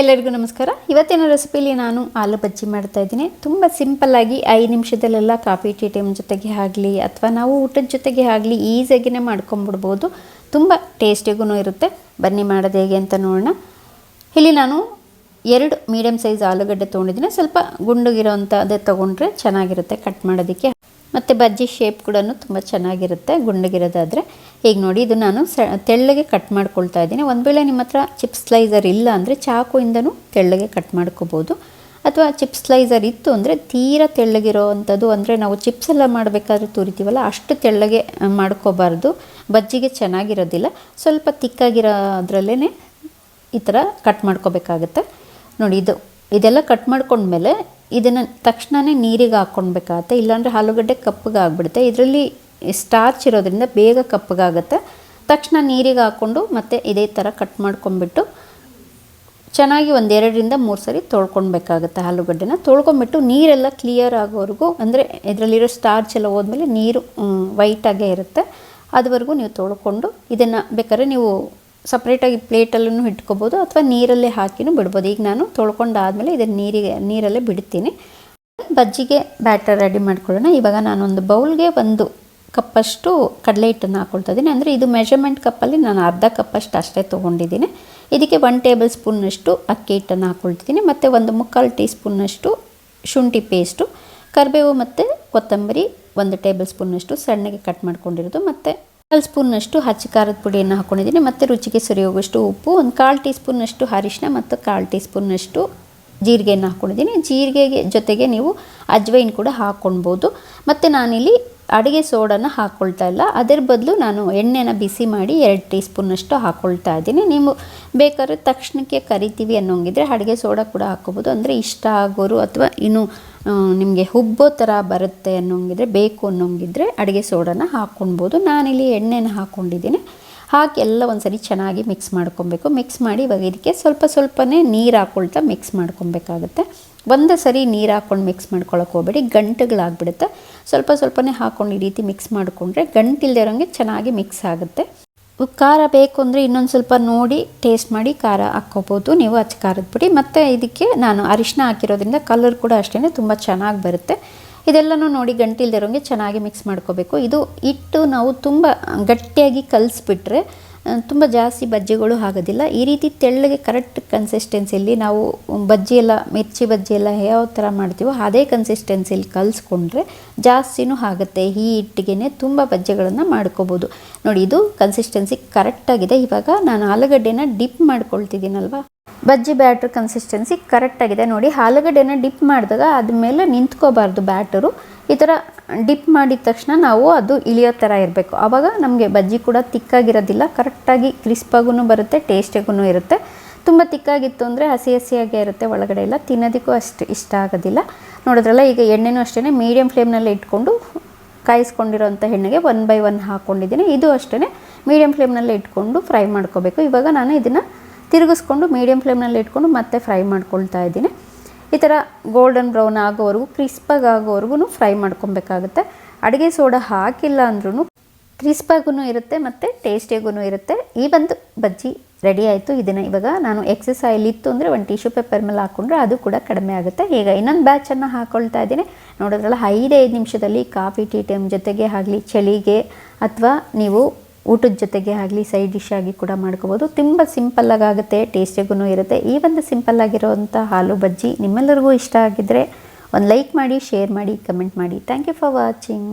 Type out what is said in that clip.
ಎಲ್ಲರಿಗೂ ನಮಸ್ಕಾರ. ಇವತ್ತಿನ ರೆಸಿಪಿಲಿ ನಾನು ಆಲೂ ಬಜ್ಜಿ ಮಾಡ್ತಾ ಇದ್ದೀನಿ. ತುಂಬ ಸಿಂಪಲ್ಲಾಗಿ ಐದು ನಿಮಿಷದಲ್ಲೆಲ್ಲ ಕಾಫಿ ಟೀ ಟೈಮ್ ಜೊತೆಗೆ ಆಗಲಿ ಅಥವಾ ನಾವು ಊಟದ ಜೊತೆಗೆ ಆಗಲಿ ಈಸಿಯಾಗಿನೇ ಮಾಡ್ಕೊಂಬಿಡ್ಬೋದು. ತುಂಬ ಟೇಸ್ಟಿಗೂ ಇರುತ್ತೆ. ಬನ್ನಿ ಮಾಡೋದು ಹೇಗೆ ಅಂತ ನೋಡೋಣ. ಇಲ್ಲಿ ನಾನು ಎರಡು ಮೀಡಿಯಮ್ ಸೈಜ್ ಆಲೂಗಡ್ಡೆ ತೊಗೊಂಡಿದ್ದೀನಿ. ಸ್ವಲ್ಪ ಗುಂಡುಗಿರೋವಂಥದ್ದೇ ತೊಗೊಂಡ್ರೆ ಚೆನ್ನಾಗಿರುತ್ತೆ ಕಟ್ ಮಾಡೋದಕ್ಕೆ. ಮತ್ತು ಬಜ್ಜಿ ಶೇಪ್ ಕೂಡ ತುಂಬ ಚೆನ್ನಾಗಿರುತ್ತೆ, ಗುಂಡಗಿರೋದಾದರೆ. ಈಗ ನೋಡಿ, ಇದು ನಾನು ಸ, ತೆಳ್ಳಗೆ ಕಟ್ ಮಾಡ್ಕೊಳ್ತಾ ಇದ್ದೀನಿ. ಒಂದು ವೇಳೆ ನಿಮ್ಮ ಹತ್ರ ಚಿಪ್ಸ್ ಸ್ಲೈಸರ್ ಇಲ್ಲ ಅಂದರೆ ಚಾಕುಯಿಂದನೂ ತೆಳ್ಳಗೆ ಕಟ್ ಮಾಡ್ಕೋಬೋದು. ಅಥವಾ ಚಿಪ್ ಸ್ಲೈಸರ್ ಇತ್ತು ಅಂದರೆ ತೀರಾ ತೆಳ್ಳಗಿರೋ ಅಂಥದ್ದು ಅಂದರೆ ನಾವು ಚಿಪ್ಸ್ ಎಲ್ಲ ಮಾಡಬೇಕಾದ್ರೆ ತುರಿತೀವಲ್ಲ, ಅಷ್ಟು ತೆಳ್ಳಗೆ ಮಾಡ್ಕೋಬಾರ್ದು. ಬಜ್ಜಿಗೆ ಚೆನ್ನಾಗಿರೋದಿಲ್ಲ. ಸ್ವಲ್ಪ ತಿಕ್ಕಾಗಿರೋದ್ರಲ್ಲೇ ಈ ಥರ ಕಟ್ ಮಾಡ್ಕೋಬೇಕಾಗತ್ತೆ. ನೋಡಿ, ಇದು, ಇದೆಲ್ಲ ಕಟ್ ಮಾಡ್ಕೊಂಡ್ಮೇಲೆ ಇದನ್ನು ತಕ್ಷಣವೇ ನೀರಿಗೆ ಹಾಕ್ಕೊಳ್ಬೇಕಾಗತ್ತೆ ಇಲ್ಲಾಂದರೆ ಆಲೂಗಡ್ಡೆ ಕಪ್ಪಗೆ ಆಗಿಬಿಡುತ್ತೆ. ಇದರಲ್ಲಿ ಸ್ಟಾರ್ಚ್ ಇರೋದ್ರಿಂದ ಬೇಗ ಕಪ್ಪಗಾಗುತ್ತೆ ತಕ್ಷಣ ನೀರಿಗೆ ಹಾಕ್ಕೊಂಡು ಮತ್ತೆ ಇದೇ ಥರ ಕಟ್ ಮಾಡ್ಕೊಂಬಿಟ್ಟು ಚೆನ್ನಾಗಿ ಒಂದೆರಡರಿಂದ ಮೂರು ಸರಿ ತೊಳ್ಕೊಳ್ಬೇಕಾಗುತ್ತೆ ಆಲೂಗಡ್ಡೆನ. ತೊಳ್ಕೊಂಬಿಟ್ಟು ನೀರೆಲ್ಲ ಕ್ಲಿಯರ್ ಆಗೋವರೆಗೂ ಅಂದರೆ ಇದರಲ್ಲಿರೋ ಸ್ಟಾರ್ಚ್ ಎಲ್ಲ ಹೋದ್ಮೇಲೆ ನೀರು ವೈಟಾಗೇ ಇರುತ್ತೆ. ಅದುವರೆಗೂ ನೀವು ತೊಳ್ಕೊಂಡು ಇದನ್ನು ಬೇಕಾದ್ರೆ ನೀವು ಸಪ್ರೇಟಾಗಿ ಪ್ಲೇಟಲ್ಲೂ ಇಟ್ಕೋಬೋದು ಅಥವಾ ನೀರಲ್ಲೇ ಹಾಕಿನೂ ಬಿಡ್ಬೋದು. ಈಗ ನಾನು ತೊಳ್ಕೊಂಡಾದಮೇಲೆ ಇದನ್ನು ನೀರಿಗೆ, ನೀರಲ್ಲೇ ಬಿಡ್ತೀನಿ. ಬಜ್ಜಿಗೆ ಬ್ಯಾಟರ್ ರೆಡಿ ಮಾಡ್ಕೊಳ್ಳೋಣ. ಇವಾಗ ನಾನೊಂದು ಬೌಲ್ಗೆ ಒಂದು ಕಪ್ಪಷ್ಟು ಕಡಲೆ ಹಿಟ್ಟನ್ನು ಹಾಕ್ಕೊಳ್ತಾ ಇದ್ದೀನಿ. ಅಂದರೆ ಇದು ಮೆಷರ್ಮೆಂಟ್ ಕಪ್ಪಲ್ಲಿ ನಾನು ಅರ್ಧ ಕಪ್ಪಷ್ಟು ಅಷ್ಟೇ ತೊಗೊಂಡಿದ್ದೀನಿ. ಇದಕ್ಕೆ ಒನ್ ಟೇಬಲ್ ಸ್ಪೂನ್ನಷ್ಟು ಅಕ್ಕಿ ಹಿಟ್ಟನ್ನು ಹಾಕ್ಕೊಳ್ತಿದ್ದೀನಿ ಮತ್ತು ಒಂದು ಮುಕ್ಕಾಲು ಟೀ ಸ್ಪೂನ್ನಷ್ಟು ಶುಂಠಿ ಪೇಸ್ಟು, ಕರಿಬೇವು ಮತ್ತು ಕೊತ್ತಂಬರಿ ಒಂದು ಟೇಬಲ್ ಸ್ಪೂನ್ನಷ್ಟು ಸಣ್ಣಗೆ ಕಟ್ ಮಾಡ್ಕೊಂಡಿರೋದು. ಮತ್ತು ಕಾಲು ಸ್ಪೂನ್ನಷ್ಟು ಹಚ್ಚಿ ಖಾರದ ಪುಡಿಯನ್ನು ಹಾಕ್ಕೊಂಡಿದ್ದೀನಿ ಮತ್ತು ರುಚಿಗೆ ಸರಿ ಹೋಗುವಷ್ಟು ಉಪ್ಪು, ಒಂದು ಕಾಲು ಟೀ ಸ್ಪೂನ್ನಷ್ಟು ಅರಿಶಿನ ಮತ್ತು ಕಾಲು ಟೀ ಜೀರಿಗೆಯನ್ನು ಹಾಕ್ಕೊಂಡಿದ್ದೀನಿ ಜೀರಿಗೆಗೆ ಜೊತೆಗೆ ನೀವು ಅಜ್ವೈನ್ ಕೂಡ ಹಾಕ್ಕೊಳ್ಬೋದು ಮತ್ತು ನಾನಿಲ್ಲಿ ಅಡುಗೆ ಸೋಡನ್ನು ಹಾಕ್ಕೊಳ್ತಾ ಇಲ್ಲ. ಅದರ ಬದಲು ನಾನು ಎಣ್ಣೆನ ಬಿಸಿ ಮಾಡಿ ಎರಡು ಟೀ ಸ್ಪೂನಷ್ಟು ಹಾಕ್ಕೊಳ್ತಾ ಇದ್ದೀನಿ. ನೀವು ಬೇಕಾದ್ರೆ ತಕ್ಷಣಕ್ಕೆ ಕರಿತೀವಿ ಅನ್ನೋಂಗಿದ್ರೆ ಅಡುಗೆ ಸೋಡಾ ಕೂಡ ಹಾಕ್ಕೋಬೋದು. ಅಂದರೆ ಇಷ್ಟ ಆಗೋರು ಅಥವಾ ಇನ್ನು ನಿಮಗೆ ಹುಬ್ಬೋ ಥರ ಬರುತ್ತೆ ಅನ್ನೋಂಗಿದ್ರೆ, ಬೇಕು ಅನ್ನೋಂಗಿದ್ರೆ ಅಡುಗೆ ಸೋಡಾನ ಹಾಕ್ಕೊಳ್ಬೋದು ನಾನಿಲ್ಲಿ ಎಣ್ಣೆನ ಹಾಕ್ಕೊಂಡಿದ್ದೀನಿ ಹಾಕಿ ಎಲ್ಲ ಒಂದ್ಸರಿ ಚೆನ್ನಾಗಿ ಮಿಕ್ಸ್ ಮಾಡ್ಕೊಬೇಕು. ಮಿಕ್ಸ್ ಮಾಡಿ ಇವಾಗ ಇದಕ್ಕೆ ಸ್ವಲ್ಪ ಸ್ವಲ್ಪನೇ ನೀರು ಹಾಕ್ಕೊಳ್ತಾ ಮಿಕ್ಸ್ ಮಾಡ್ಕೊಬೇಕಾಗತ್ತೆ. ಒಂದೇ ಸರಿ ನೀರು ಹಾಕ್ಕೊಂಡು ಮಿಕ್ಸ್ ಮಾಡ್ಕೊಳಕ್ಕೆ ಹೋಗಬೇಡಿ, ಗಂಟುಗಳಾಗ್ಬಿಡುತ್ತೆ. ಸ್ವಲ್ಪ ಸ್ವಲ್ಪನೇ ಹಾಕ್ಕೊಂಡು ಈ ರೀತಿ ಮಿಕ್ಸ್ ಮಾಡಿಕೊಂಡ್ರೆ ಗಂಟಿಲ್ಲದೆ ಇರೋಂಗೆ ಚೆನ್ನಾಗಿ ಮಿಕ್ಸ್ ಆಗುತ್ತೆ. ಖಾರ ಬೇಕು ಅಂದರೆ ಇನ್ನೊಂದು ಸ್ವಲ್ಪ ನೋಡಿ ಟೇಸ್ಟ್ ಮಾಡಿ ಖಾರ ಹಾಕ್ಕೋಬೋದು. ನೀವು ಹಚ್ಚಿ ಖಾರದ ಪುಡಿ ಮತ್ತು ಇದಕ್ಕೆ ನಾನು ಅರಿಶಿನ ಹಾಕಿರೋದ್ರಿಂದ ಕಲರ್ ಕೂಡ ಅಷ್ಟೇ ತುಂಬ ಚೆನ್ನಾಗಿ ಬರುತ್ತೆ. ಇದೆಲ್ಲನೂ ನೋಡಿ ಗಂಟಿಲ್ದಿರೋಂಗೆ ಚೆನ್ನಾಗಿ ಮಿಕ್ಸ್ ಮಾಡ್ಕೋಬೇಕು. ಇದು ಹಿಟ್ಟು ನಾವು ತುಂಬ ಗಟ್ಟಿಯಾಗಿ ಕಲಿಸ್ಬಿಟ್ರೆ ತುಂಬ ಜಾಸ್ತಿ ಬಜ್ಜಿಗಳು ಆಗೋದಿಲ್ಲ. ಈ ರೀತಿ ತೆಳ್ಳಗೆ ಕರೆಕ್ಟ್ ಕನ್ಸಿಸ್ಟೆನ್ಸಿಯಲ್ಲಿ ನಾವು ಬಜ್ಜಿ ಎಲ್ಲ ಮಿರ್ಚಿ ಬಜ್ಜಿ ಎಲ್ಲ ಯಾವ ಥರ ಮಾಡ್ತೀವೋ ಅದೇ ಕನ್ಸಿಸ್ಟೆನ್ಸಿಯಲ್ಲಿ ಕಲಿಸ್ಕೊಂಡ್ರೆ ಜಾಸ್ತಿನೂ ಆಗುತ್ತೆ. ಈ ಹಿಟ್ಟಿಗೆ ತುಂಬ ಬಜ್ಜಿಗಳನ್ನು ಮಾಡ್ಕೋಬೋದು. ನೋಡಿ, ಇದು ಕನ್ಸಿಸ್ಟೆನ್ಸಿ ಕರೆಕ್ಟಾಗಿದೆ ಇವಾಗ ನಾನು ಆಲೂಗಡ್ಡೆನ ಡಿಪ್ ಮಾಡ್ಕೊಳ್ತಿದ್ದೀನಲ್ವ? ಬಜ್ಜಿ ಬ್ಯಾಟ್ರ್ ಕನ್ಸಿಸ್ಟೆನ್ಸಿ ಕರೆಕ್ಟಾಗಿದೆ ನೋಡಿ, ಆಲೂಗಡ್ಡೆನ ಡಿಪ್ ಮಾಡಿದಾಗ ಅದ ಮೇಲೆ ನಿಂತ್ಕೋಬಾರ್ದು ಬ್ಯಾಟರು. ಈ ಥರ ಡಿಪ್ ಮಾಡಿದ ತಕ್ಷಣ ನಾವು ಅದು ಇಳಿಯೋ ಥರ ಇರಬೇಕು. ಆವಾಗ ನಮಗೆ ಬಜ್ಜಿ ಕೂಡ ತಿಕ್ಕಾಗಿರೋದಿಲ್ಲ. ಕರೆಕ್ಟಾಗಿ ಕ್ರಿಸ್ಪಾಗೂ ಬರುತ್ತೆ ಟೇಸ್ಟಿಗೂ ಇರುತ್ತೆ. ತುಂಬ ತಿಕ್ಕಾಗಿತ್ತು ಅಂದರೆ ಹಸಿ ಹಸಿಯಾಗೇ ಇರುತ್ತೆ ಒಳಗಡೆ ಎಲ್ಲ. ತಿನ್ನೋದಕ್ಕೂ ಅಷ್ಟು ಇಷ್ಟ ಆಗೋದಿಲ್ಲ. ನೋಡಿದ್ರಲ್ಲ, ಈಗ ಎಣ್ಣೆನೂ ಅಷ್ಟೇ ಮೀಡಿಯಮ್ ಫ್ಲೇಮ್ನಲ್ಲಿ ಇಟ್ಕೊಂಡು ಕಾಯಿಸ್ಕೊಂಡಿರೋಂಥ ಎಣ್ಣೆಗೆ ಒನ್ ಬೈ ಒನ್ ಹಾಕ್ಕೊಂಡಿದ್ದೀನಿ ಇದು ಅಷ್ಟೇ ಮೀಡಿಯಮ್ ಫ್ಲೇಮ್ನಲ್ಲೇ ಇಟ್ಕೊಂಡು ಫ್ರೈ ಮಾಡ್ಕೋಬೇಕು. ಇವಾಗ ನಾನು ಇದನ್ನು ತಿರುಗಿಸ್ಕೊಂಡು ಮೀಡಿಯಮ್ ಫ್ಲೇಮ್ನಲ್ಲಿ ಇಟ್ಕೊಂಡು ಮತ್ತೆ ಫ್ರೈ ಮಾಡ್ಕೊಳ್ತಾ ಇದ್ದೀನಿ. ಈ ಥರ ಗೋಲ್ಡನ್ ಬ್ರೌನ್ ಆಗೋವರೆಗೂ ಕ್ರಿಸ್ಪಾಗಿ ಆಗೋವರೆಗೂ ಫ್ರೈ ಮಾಡ್ಕೊಬೇಕಾಗುತ್ತೆ. ಅಡುಗೆ ಸೋಡಾ ಹಾಕಿಲ್ಲ ಅಂದ್ರೂ ಕ್ರಿಸ್ಪಾಗೂ ಇರುತ್ತೆ ಮತ್ತು ಟೇಸ್ಟಿಗೂ ಇರುತ್ತೆ. ಈ ಒಂದು ಬಜ್ಜಿ ರೆಡಿ ಆಯಿತು. ಇದನ್ನು ಇವಾಗ ನಾನು ಎಕ್ಸಸ್ ಆಯಿಲ್ ಇತ್ತು ಅಂದರೆ ಒಂದು ಟಿಶ್ಯೂ ಪೇಪರ್ ಮೇಲೆ ಹಾಕ್ಕೊಂಡ್ರೆ ಅದು ಕೂಡ ಕಡಿಮೆ ಆಗುತ್ತೆ. ಈಗ ಇನ್ನೊಂದು ಬ್ಯಾಚನ್ನು ಹಾಕ್ಕೊಳ್ತಾ ಇದ್ದೀನಿ. ನೋಡೋದ್ರಲ್ಲ ಐದೈದು ನಿಮಿಷದಲ್ಲಿ ಕಾಫಿ, ಟೀ ಟೈಮ್ ಜೊತೆಗೆ ಆಗಲಿ, ಚಳಿಗೆ, ಅಥವಾ ನೀವು ಊಟದ ಜೊತೆಗೆ ಆಗಲಿ ಸೈಡ್ ಡಿಶ್ ಆಗಿ ಕೂಡ ಮಾಡ್ಕೋಬೋದು. ತುಂಬ ಸಿಂಪಲ್ಲಾಗಿ ಆಗುತ್ತೆ ಟೇಸ್ಟಿಗೂ ಇರುತ್ತೆ. ಈ ಒಂದು ಸಿಂಪಲ್ಲಾಗಿರೋವಂಥ ಹಾಲು ಬಜ್ಜಿ ನಿಮ್ಮೆಲ್ಲರಿಗೂ ಇಷ್ಟ ಆಗಿದ್ದರೆ ಒಂದು ಲೈಕ್ ಮಾಡಿ ಶೇರ್ ಮಾಡಿ ಕಮೆಂಟ್ ಮಾಡಿ. Thank you for watching